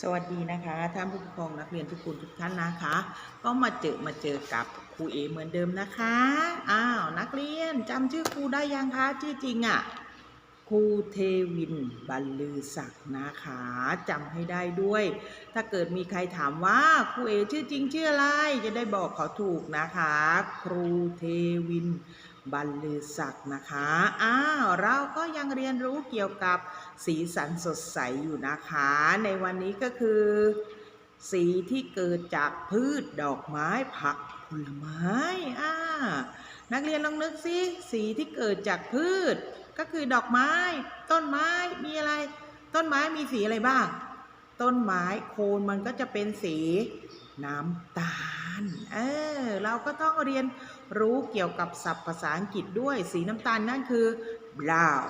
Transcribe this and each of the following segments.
สวัสดีนะคะท่านผู้ปกครองนักเรียนทุกคนทุกท่านนะคะ ก็มาเจอมาเจอกับครูเอเหมือนเดิมนะคะอ้าวนักเรียนจำชื่อครูได้ยังคะชื่อจริงอะ่ะครูเทวินบรรลือศักดิ์นะคะจำให้ได้ด้วย ถ้าเกิดมีใครถามว่าครูเอชื่อจริงชื่ออะไรจะได้บอกเขาถูกนะคะ ครูเทวิน บรรลือศักดิ์นะคะ อ้าวเราก็ยังเรียนรู้เกี่ยวกับสีสันสดใสอยู่นะคะ ในวันนี้ก็คือ สีที่เกิดจากพืชดอกไม้ผักผลไม้อ่านักเรียนลองนึกสิสีที่เกิดจากพืช ก็คือดอกไม้ ต้นไม้มีอะไร ต้นไม้มีสีอะไรบ้าง ต้นไม้โคนมันก็จะเป็นสีน้ำตาล เออ เราก็ต้องเรียนรู้เกี่ยวกับศัพท์ภาษาอังกฤษด้วยสีน้ำตาลนั่นคือ brown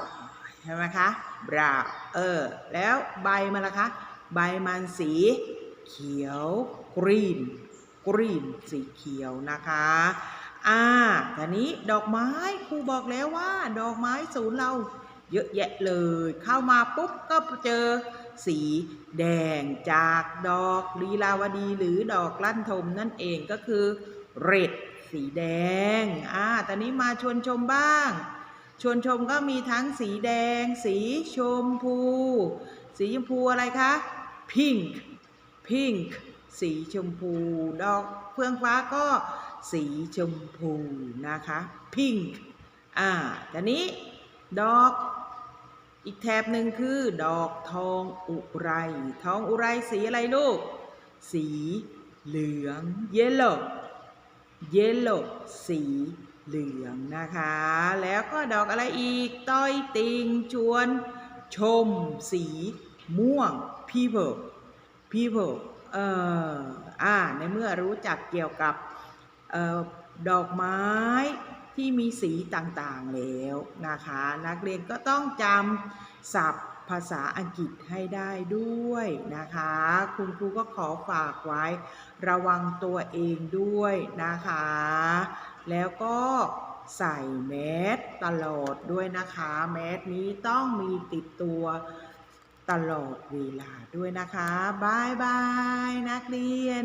ใช่ไหมคะ brown เออ แล้วใบมันล่ะคะ ใบมันสีเขียว green green สีเขียวนะคะอ่าทีนี้ดอกไม้ครูบอกแล้วว่า ดอกไม้ศูนย์เราเยอะแยะเลย เข้ามาปุ๊บก็เจอสีแดงจากดอกลีลาวดีหรือดอกลั่นทมนั่นเองก็คือ red สีแดง อ่า ตอนนี้มาชวนชมบ้าง ชวนชมก็มีทั้งสีแดง สีชมพู สีชมพูอะไรคะ pink pink สีชมพู ดอกเฟื่องฟ้าก็สีชมพูนะคะ pink อ่า ตอนนี้ดอกอีกแถบหนึ่งคือดอกทองอุไร ทองอุไรสีอะไรลูก สีเหลือง yellow yellow สีเหลืองนะคะ แล้วก็ดอกอะไรอีก ต้อยติงชวน ชม สีม่วง people people เอ่ออ่า ในเมื่อรู้จักเกี่ยวกับเอ่อดอกไม้ ที่มีสีต่างๆแล้วนะคะ นักเรียนก็ต้องจำศัพท์ภาษาอังกฤษให้ได้ด้วยนะคะ คุณครูก็ขอฝากไว้ ระวังตัวเองด้วยนะคะ แล้วก็ใส่แมสตลอดด้วยนะคะ แมสนี้ต้องมีติดตัวตลอดเวลาด้วยนะคะบายบายนักเรียน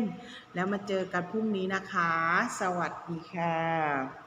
แล้วมาเจอกันพรุ่งนี้นะคะ สวัสดีค่ะ